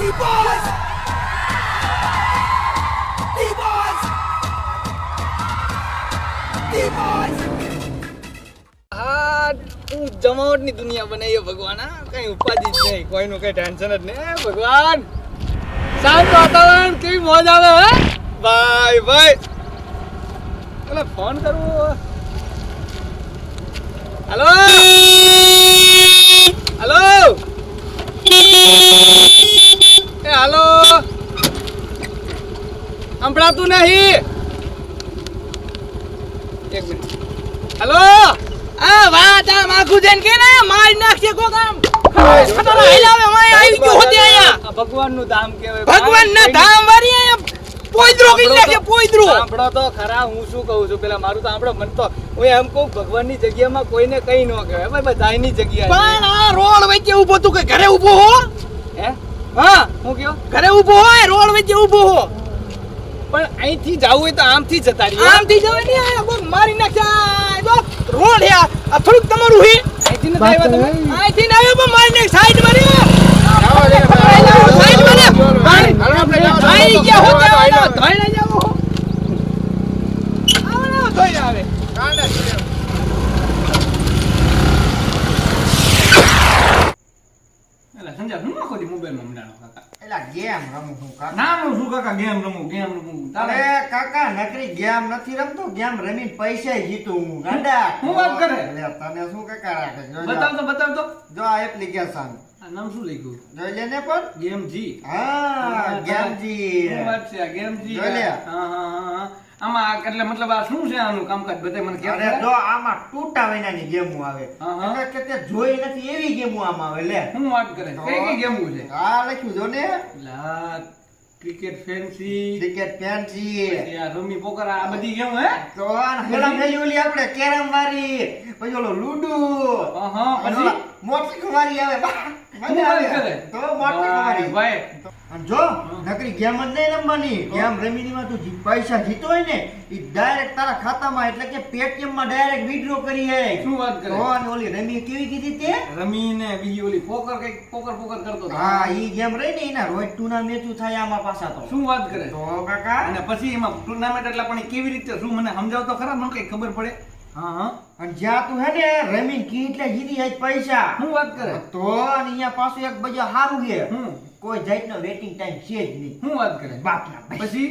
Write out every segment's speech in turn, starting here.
T-Boys! T-Boys! આ તું જમાવટની દુનિયા બનાવી ભગવાન કઈ ઉપાધિ જ નહીં, કોઈનું કઈ ટેન્શન જ નહીં ભગવાન. શાંત વાતાવરણ, કેવી મોજ આવે હે? ભાઈ ભાઈ. એટલે ફોન કરવો. હલો એ હલો સંભળાતું નહીં. એક મિનિટ. હલો? આ વાત આ માખું જઈને કે ને મારી નાખજે કોક આમ. ભગવાનનું ધામ કેવાય ભગવાન ના ધામ વારી અહીંયા પોઈદરો કરી નાખે પોઈદરો. સાંભળો તો ખરા હું શું કહું છું? પેલા મારું તો સાંભળો મન તો હું એમ કહું ભગવાનની જગ્યામાં કોઈને કઈ ન કહેવાય. ભાઈ બધાની જગ્યા પણ આ રોડ વચ્ચે ઊભો તું કે ઘરે ઊભો હો? હે? હા હું કયો? ઘરે ઊભો હોય રોડ વચ્ચે ઊભો હો. પણ અહીંથી જવું હોય તો આમથી જતા રહીએ. આમથી જવું નહીં આ કોક મારી નાખશે આ રોડ હે આ. થોડુંક તમારું હે. અહીંથી નથી આવ્યા તમે? અહીંથી ના આવ્યો પણ મારી નાખ સાઈડમાં રે સાઈડમાં રે. આઈ ગયા હોતે આવો. ધોઈ ના જાવો આવો. ને ધોઈ આવે. એટલે સમજ્યા શું નાખો દી મોબાઈલમાં હમણાં કાકા? એલા ગેમ રમું છું કાકા. નામ શું કાકા? ગેમ રમું ગેમ રમું. તારે? કાકા નકરી ગેમ નથી રમતો. ગેમ રમીને પૈસા જીતું હું. ગાંડા. હું વાત કરે? લે, તને શું કાકા રાખે? જો, જો. બતાવ તો બતાવ તો જો આ એપ્લિકેશન નામ શું લખ્યું? જોઈ લે ને પણ ગેમ જી હા ગેમજી શું વાત છે ગેમ જી જોઈ લે. હા હા હા હા. આમાં એટલે મતલબ આ શું છે આનું કામકાજ? બધે મને અરે જો આમાં ટૂટા વિનાની ગેમો આવે. હા, હા. એટલે કે તે જોઈ નથી એવી ગેમો આમાં આવે લે. શું વાત કરે? કઈ કઈ ગેમો છે? આ લખ્યું જો ને. લા ક્રિકેટ ફેન્સી. Cricket fancy. આ રમી પોકર આ બધી ગેમ હે? તો આ પેલા પેલી ઓલી આપણે કેરમ વાળી પછી ઓલો લુડુ. હા પછી? મોટી કુમારી આવે મજા આવે. તો મોટી કુમારી ભાઈ. અને જો નકરી ગેમ જ નહીં રમવાની. ગેમ રમીનીમાં તું પૈસા જીતો હોય ને એ ડાયરેક્ટ તારા ખાતામાં એટલે કે પેટીએમમાં ડાયરેક્ટ વિડ્રો કરી હે. શું વાત કરે? હો અને ઓલી રમી કેવી કીધી તે? રમી ને બીજી ઓલી પોકર કંઈક પોકર પોકર કરતો હા ઈ ગેમ રહી ને એના રોજ ટુના મેચું થાય આમાં પાછા તો. શું વાત કરે? તો કાકા? અને પછી એમાં ટુર્નામેન્ટ એટલે પણ કેવી રીતે શું મને સમજાવ તો ખરા? મને કઈ ખબર પડે? અને જ્યાં તું હે ને રમીન કી એટલે જીતી જાય પૈસા. હું વાત કરે? તો અને અહીંયા પાછું એક બજા સારું છે હું? કોઈ જાતનો વેટિંગ ટાઈમ છે જ નહીં. હું વાત કરે? બાપના પછી?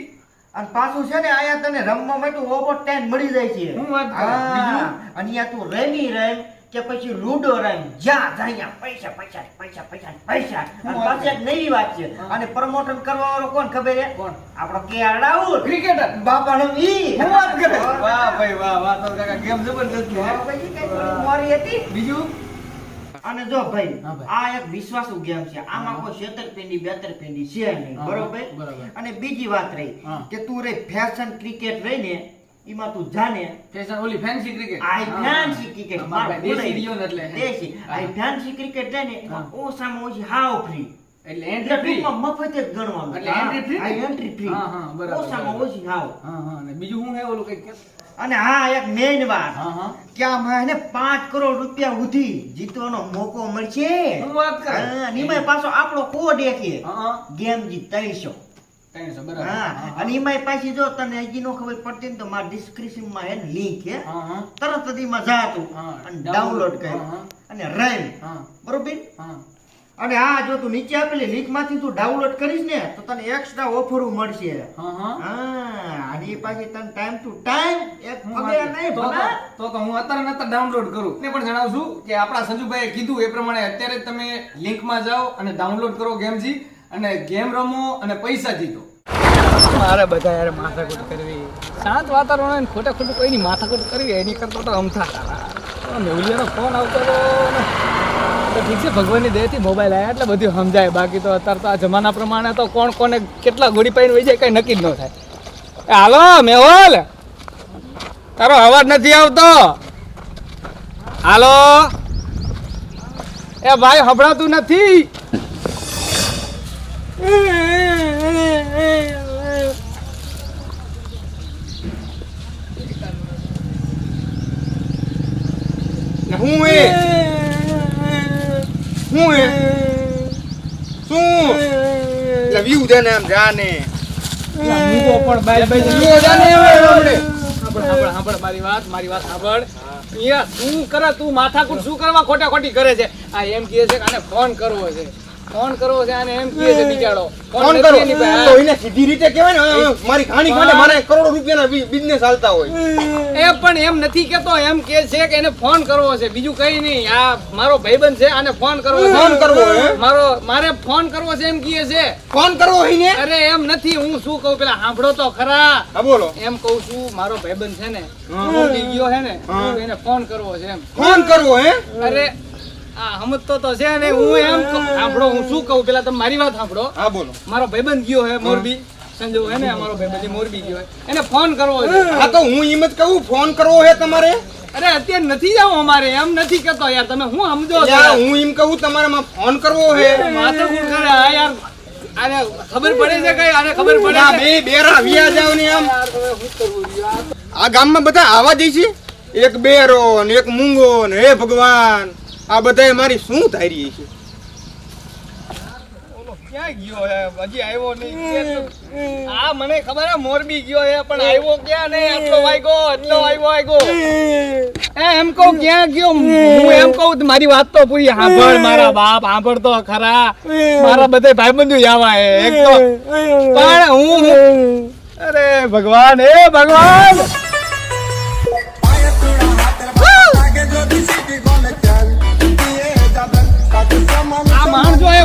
અને પાછું છે ને અહીંયા તને રમવા માટે ઓવર ટાઈમ મળી જાય છે. હું વાત કરે? અને અહીંયા તું રમી રમ. કે પછી રૂડો રમ જ્યાં ત્યાં પૈસા પૈસા પૈસા પૈસા પૈસા. હું અને વાત નવી વાત છે. અને પ્રમોશન કરવા વાળો કોણ ખબર છે? કોણ? આપણો કે રાહુલ. ક્રિકેટર. બાપાનો ઈ. હું વાત કરે? વાહ ભાઈ વાહ વાહ તો કાકા ગેમ જબરદસ્ત છે. પછી કઈ મોરી હતી. બીજું? અને જો ભાઈ આ એક વિશ્વાસુ ગેમ છે. આમાં હા. કોઈ છેતરપિંડી બેતરપિંડી છે નહીં. બરોબર? અને બીજી વાત રહી કે તું રે ફેશન ક્રિકેટ રહી ને એમાં તું જાને ફેશન ઓલી ફેન્સી ક્રિકેટ આ ફેન્સી ક્રિકેટ અમારા દેશી રિયો એટલે દેશી આ ફેન્સી ક્રિકેટ રહે ને એમાં ઓછામાં ઓછી હાવ ફ્રી એટલે એન્ટ્રી ફ્રી માં મફત જ ગણવાનું. એટલે એન્ટ્રી free? આ એન્ટ્રી free. હા, હા, બરાબર, બરાબર. ઓછી હાવ. હા હા અને બીજું હું હે ઓલું કઈ અને હા એક મેઇન વાત. કે આમાં એને પાંચ કરોડ રૂપિયા સુધી જીતવાનો મોકો મળશે. શું વાત કરે? હા, પાછો આપણો કોડ એક છે. ગેમ જી ત્રણસો બરાબર. હા અને પાછી જો તને હજી નો ખબર પડતી ને તો મારા description માં હે ને link છે હા હા. તરત જ એમાં જા તું અને ડાઉનલોડ કર. હા, હા. અને રમ બરોબર? અને હા જો તું નીચે આપેલી લિંકમાંથી તું ડાઉનલોડ કરીશ ને તો તને એક્સ્ટ્રા ઓફરો મળશે. હા અને એ પાછી તને ટાઈમ ટુ ટાઈમ એક પગે નહીં તો તો- ભલા. તો તો હું અત્યારે ને ડાઉનલોડ કરું. ને પણ જણાવું છું કે આપણા સંજુભાઈએ કીધું એ પ્રમાણે અત્યારે તમે તમે લિંકમાં જાઓ અને ડાઉનલોડ કરો ગેમજી. અને ગેમ રમો અને પૈસા જીતો. મારે બધા યાર માથાકૂટ કરવી. શાંત વાતાવરણ હોય ખોટા ખોટું કોઈની માથાકૂટ કરવી, એની કરતા તો અમથા મેવલિયાનો ફોન આવતો હતો તો ઠીક છે, ભગવાનની દયાથી મોબાઈલ આવ્યા એટલે બધું સમજાય. બાકી તો અત્યારે તો આ જમાના પ્રમાણે તો કોણ કોને કેટલા ગોળી પાઈને વહી જાય, કઈ નક્કી જ ન થાય. હાલો, મેહોલ! તારો અવાજ નથી આવતો. હાલો. એ ભાઈ હભળાતું નથી. હું હું એ? શું? દે જાને. પણ બાય બાય જાને હવે મારી વાત મારી વાત સાંભળ. તું કરે તું માથાકૂટ શું કરવા ખોટા ખોટી કરે છે? આ એમ કહે છે કે આને ફોન કરવો છે. ફોન કરવો છે અને એમ કહે છે બિચારો. ફોન કરો. તો એને સીધી રીતે કહેવાય ને મારી ખાણી ખાને મારે કરોડો રૂપિયાના બિઝનેસ ચાલતા હોય. એ પણ એમ નથી કેતો એમ કે છે કે એને ફોન કરવો છે. બીજું કઈ નહીં. આ મારો ભાઈબંધ છે આને ફોન કરવો ફોન કરવો મારો મારે ફોન કરવો છે એમ કહે છે. ફોન કરવો હોય અરે એમ નથી. હું શું કહું? પેલા સાંભળો તો ખરા. હા બોલો. એમ કહું છું મારો ભાઈબંધ છે ને ગયો છે ને એને ફોન કરવો છે એમ. ફોન કરવો હે? અરે સમજતો તો છે અને હું એમ સાંભળો હું શું કહું? પેલા તમે મારી વાત સાંભળો હા બોલો. મારો ભાઈબંધ ગયો હે મોરબી. સંજુ હે ને મારો ભાઈબંધ મોરબી ગયો હે. એને ફોન કરવો છે. હા તો હું એમ જ કહું ફોન કરવો હે તમારે? અરે અત્યારે નથી જાવ અમારે એમ નથી કહેતો. યાર તમે હું સમજો હું એમ કહું તમારે ફોન કરવો હે? માથે કરે? આ યાર આને ખબર પડે છે કઈ? આને ખબર પડે ના, બે બેરા વિયા જાવ ને આમ આ ગામમાં બધા આવા છે? એક બેરો ને એક મૂંગો ને હે ભગવાન. આ બધાય મારી શું ધારી છે ક્યાં ગયો હે? હજી આવ્યો નહીં. આ મને ખબર હે મોરબી ગયો હે પણ આવ્યો ક્યાં નહીં? આટલો વાગ્યો આટલો આવ્યો આવ્યો એ એમ કહું ક્યાં ગયો? હું એમ કહું મારી વાત તો પૂરી. સાંભળ મારા બાપ સાંભળ તો ખરા. મારા બધા ભાઈબંધો આવા હે એક તો. પણ હું અરે ભગવાન એ ભગવાન!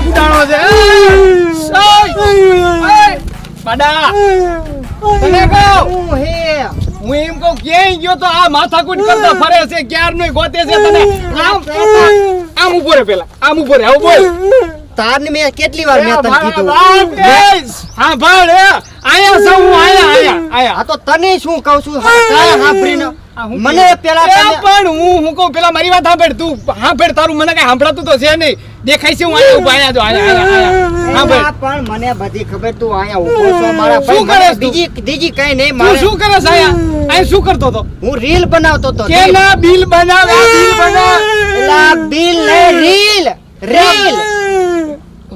માણસો છે! તને કહું. હું એમ કહું ક્યાંય ગયો તો આ માથાકૂટ કરતા ફરે છે ક્યારનો ગોતે છે તને? આમ આમ ઊભો રે પેલા આમ ઊભો રે આવું બોલ. તારને મેં કેટલી વાર મેં તને કીધું? હા ભાળ હે. આયા સૌ આયા આયા આયા. આ તો તને શું કહું છું? હા સાંભળીને મને પેલા પણ હું હું કહું પેલા મારી વાત સાંભળ. તું સાંભળ તારું મને કઈ સાંભળાતું તો છે નહીં. દેખાય છે હું અહીંયા ઊભા આયા જો આયા પણ મને બધી ખબર તું અહીંયા ઊભો છો મારા શું કરે બીજી બીજી કઈ નહીં મારે શું કરે છે આયા શું કરતો તો હું રીલ બનાવતો તો કેલા બિલ બનાવે? બિલ બનાવ? લા બિલ ને રીલ રીલ.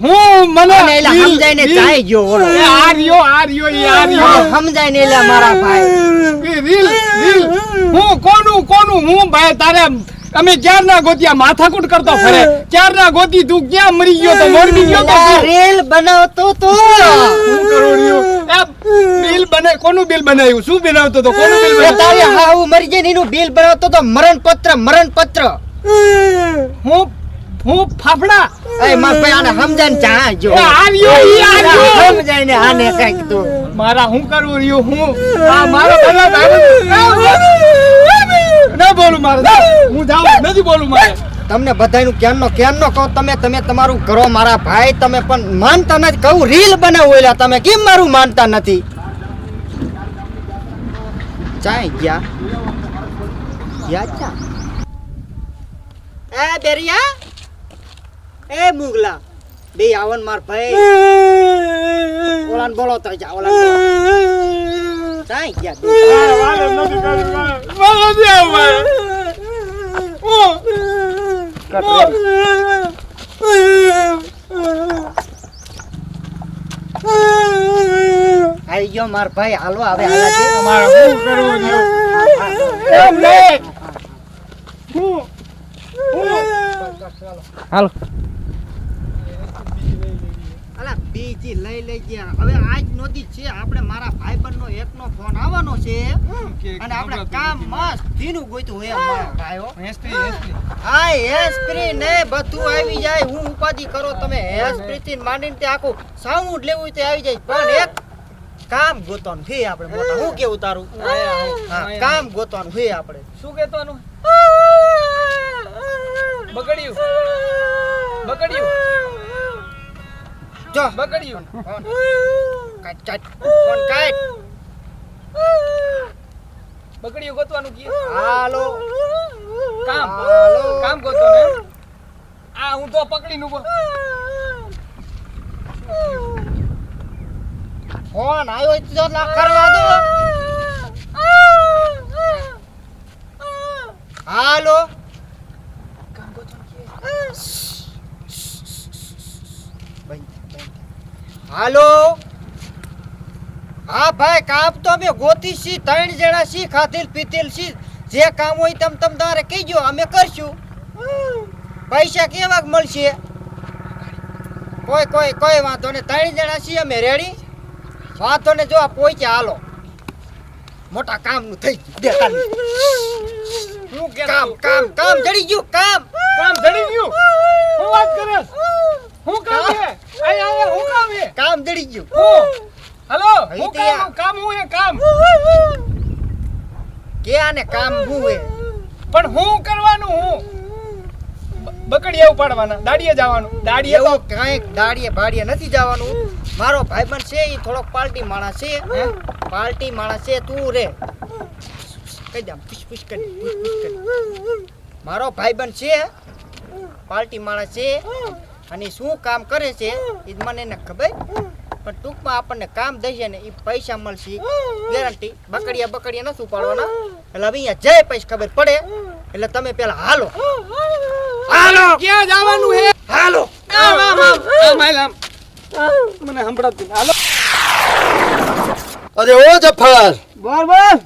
હું મને બિલ- સમજાઈને બિલ- ગયો આ રહ્યો આ રહ્યો આ રહ્યો. સમજાય ને એલા મારા ભાઈ. Reel reel. હું કોનું કોનું? હું ભાઈ તારે અમે ક્યારના ગોત્યા? માથાકૂટ કરતો ફરે. ક્યારના ગોતી તું? ક્યાં મરી ગયો તો? મોરબી ગયો તો રેલ બનાવતો તો. શું કરોડિયો બિલ બને કોનું બિલ બનાવ્યું? શું બનાવતો તો? કોનું બિલ બનાવ્યું? તારી હાહુ મરી જાય ને એનું બિલ બનાવતો તો મરણ પત્ર મરણ પત્ર હું હું ફાફડા? એ માર ભાઈ આને સમજાય ચા જો આવ્યો ઈ આવ્યો. રહ્યો સમજાય ને આને કંઈક તો. મારા હું કરવું રહ્યું? હું? આ મારો ભાઈ ના બોલું. મારે. હું જાઉં. નથી બોલું મારે. તમને બધાયનું ક્યારનો ક્યારનો કહો તમે તમે તમારું કરો મારા ભાઈ. તમે પણ માનતા નથી. કહું રીલ બનાવું એટલે તમે કેમ મારું માનતા નથી? ચાય ગયા? ગયા ચા? એ બેરિયા? એ મુગલા, બે આવન માર ભાઈ. ઓલાન બોલો તો જા, ઓલાન બોલો. ચાય ગયા. આવી ગયો માર ભાઈ, હાલો, હવે હાલા હાલો. અલા બીજી લઈ લઈ ગયા હવે આજ નોતી છે આપણે મારા ભાઈબંધનો એકનો ફોન આવવાનો છે. અને આપણે કામ મસ્ત ધીનું ગોઈતું હોય મારા ભાઈઓ. હા હેસ્પ્રી ને બધું આવી જાય. હું ઉપાધિ કરો તમે. હેસ્પ્રી થી માંડીને તે આખું સાઉન્ડ લેવું તે આવી જાય. પણ એક કામ ગોતવાનું છે આપણે મોટા. હું કેવું તારું? કામ ગોતવાનું છે આપણે. શું કેતવાનું બગડ્યું. બગડ્યું. જો. બગડ્યું. ફોન કાટ કાટ ફોન કાટ બગડ્યું ગોતવાનું કી હાલો. કામ. હાલો. કામ ગોતો ને આ હું તો પકડીને નું ફોન આવ્યો તો ના કરવા દો. હાલો. બંધ થા, બંધ થા. હાલો? હા ભાઈ કામ તો અમે ગોતી છી ત્રણ જણા છી ખાધેલ પીતેલ છી. જે કામ હોય તમ તમ તારે કહીજો અમે કરશું. પૈસા કેવા મળશે? કોઈ કોઈ કોઈ વાંધો ને ત્રણ જણા છીએ અમે રેડી વાંધો ને જો પહોંચ્યા હાલો. મોટા કામનું થઈ ગયું. હું કે કામ કામ કામ જડી ગયું કામ. કામ જડી ગયું? શું વાત કરે શું કામ છે? આય આય હું કામ દડી કામ ગયું. હું. હલો હું કામ કામ હું એ કામ? કે આને કામ હું હે? પણ હું કરવાનું હું? બકડીયા ઉપાડવાના દાડીએ જવાનું દાડીએ તો કાંઈક દાડીએ ભાડીએ નથી જવાનું. મારો ભાઈબંધ છે એ થોડોક પાર્ટી માણસ છે પાર્ટી માણસ છે તું રે. કહી દે પુશ પુશ કરી પુશ પુશ કરી. મારો ભાઈબંધ છે પાર્ટી માણસ છે અને શું કામ કરે છે એ મને એને ખબર. પણ ટૂંકમાં આપણને કામ દઈએ ને એ પૈસા મળશે. ગેરંટી બકડિયા બકડિયા નથી ઉપાડવાના. એટલે હવે અહીંયા જય પૈસા ખબર પડે. એટલે તમે પેલા હાલો. હાલો! ક્યાં જવાનું હે? હાલો! મને સંભળાતું હાલો. અરે ઓ જફર! બોલ બોલ.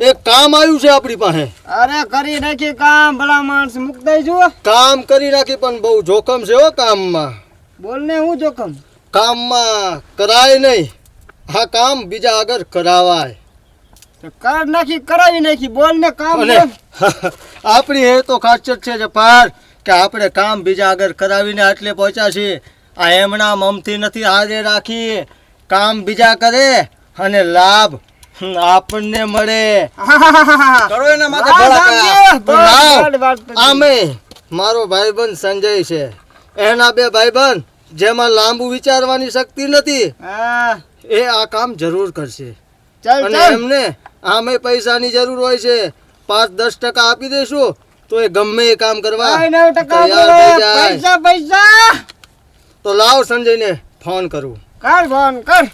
એક કામ આવ્યું છે આપણી પાસે. અરે કરી નાખી કામ ભલા માણસ મુક જો કામ કરી નાખી પણ બહુ જોખમ છે હો કામમાં. બોલ ને હું જોખમ? કામમાં કરાય નહીં. આ કામ બીજા આગળ કરાવાય. કર નાખી કરાવી નાખી બોલ ને કામ આપણી એ તો ખાસિયત છે પાર કે આપણે કામ બીજા આગળ કરાવીને આટલે પહોંચ્યા છીએ. આ એમના મમથી નથી હારે રાખી. કામ બીજા કરે અને લાભ આપણને મળે. કરો એના માથે. આમે મારો ભાઈબંધ સંજય છે. એના બે ભાઈબંધ જેમાં લાંબુ વિચારવાની શક્તિ નથી. એ આ કામ જરૂર કરશે. અને એમને આમે પૈસાની જરૂર હોય છે. પાંચ દસ ટકા આપી દેશું તો એ ગમે એ કામ કરવા તૈયાર થઈ જાય. પૈસા પૈસા. તો લાવ સંજયને ફોન કરું. કર ફોન કર.